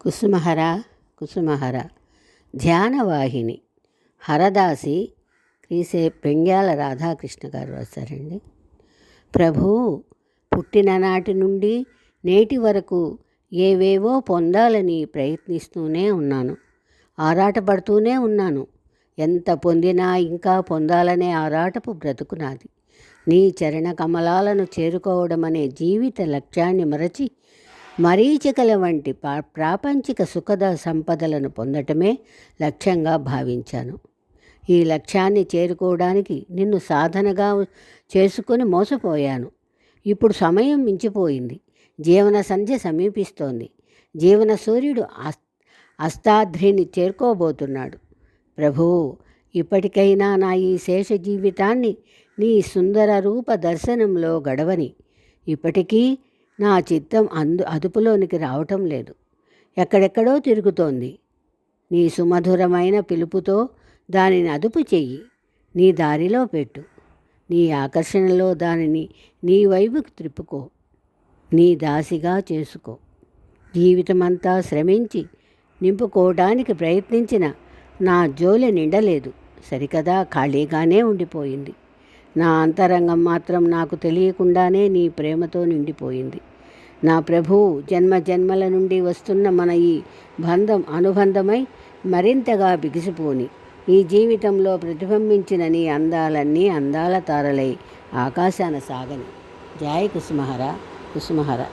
కుసుమహర కుసుమహర. ధ్యానవాహిని. హరదాసి క్రీసే పెంగ్యాల రాధాకృష్ణ గారు రాశారండి. ప్రభు పుట్టిననాటి నుండి నేటి వరకు ఏవేవో పొందాలని ప్రయత్నిస్తూనే ఉన్నాను. ఆరాటపడుతూనే ఉన్నాను. ఎంత పొందినా ఇంకా పొందాలనే ఆరాటపు బ్రతుకునాది నీ చరణ కమలాలను చేరుకోవడం అనే జీవిత లక్ష్యాన్ని మరచి మరీచికల వంటి పా ప్రాపంచిక సుఖద సంపదలను పొందటమే లక్ష్యంగా భావించాను. ఈ లక్ష్యాన్ని చేరుకోవడానికి నిన్ను సాధనగా చేసుకొని మోసపోయాను. ఇప్పుడు సమయం మించిపోయింది. జీవన సంధ్య సమీపిస్తోంది. జీవన సూర్యుడు అస్తాద్రిని చేరుకోబోతున్నాడు. ప్రభువు ఇప్పటికైనా నా ఈ శేష జీవితాన్ని నీ సుందర రూప దర్శనంలో గడవని. ఇప్పటికీ నా చిత్తం అందు అదుపులోనికి రావటం లేదు. ఎక్కడెక్కడో తిరుగుతోంది. నీ సుమధురమైన పిలుపుతో దానిని అదుపు చెయ్యి. నీ దారిలో పెట్టు. నీ ఆకర్షణలో దానిని నీ వైపుకు త్రిప్పుకో. నీ దాసిగా చేసుకో. జీవితమంతా శ్రమించి నింపుకోవడానికి ప్రయత్నించిన నా జోలి నిండలేదు. సరికదా ఖాళీగానే ఉండిపోయింది. నా అంతరంగం మాత్రం నాకు తెలియకుండానే నీ ప్రేమతో నిండిపోయింది. నా ప్రభువు జన్మ జన్మల నుండి వస్తున్న మన ఈ బంధం అనుబంధమై మరింతగా బిగిసిపోని. ఈ జీవితంలో ప్రతిబింబించిన నీ అందాలన్నీ అందాల తారలై ఆకాశాన సాగని. జాయ కుసుమహర కుసుమహర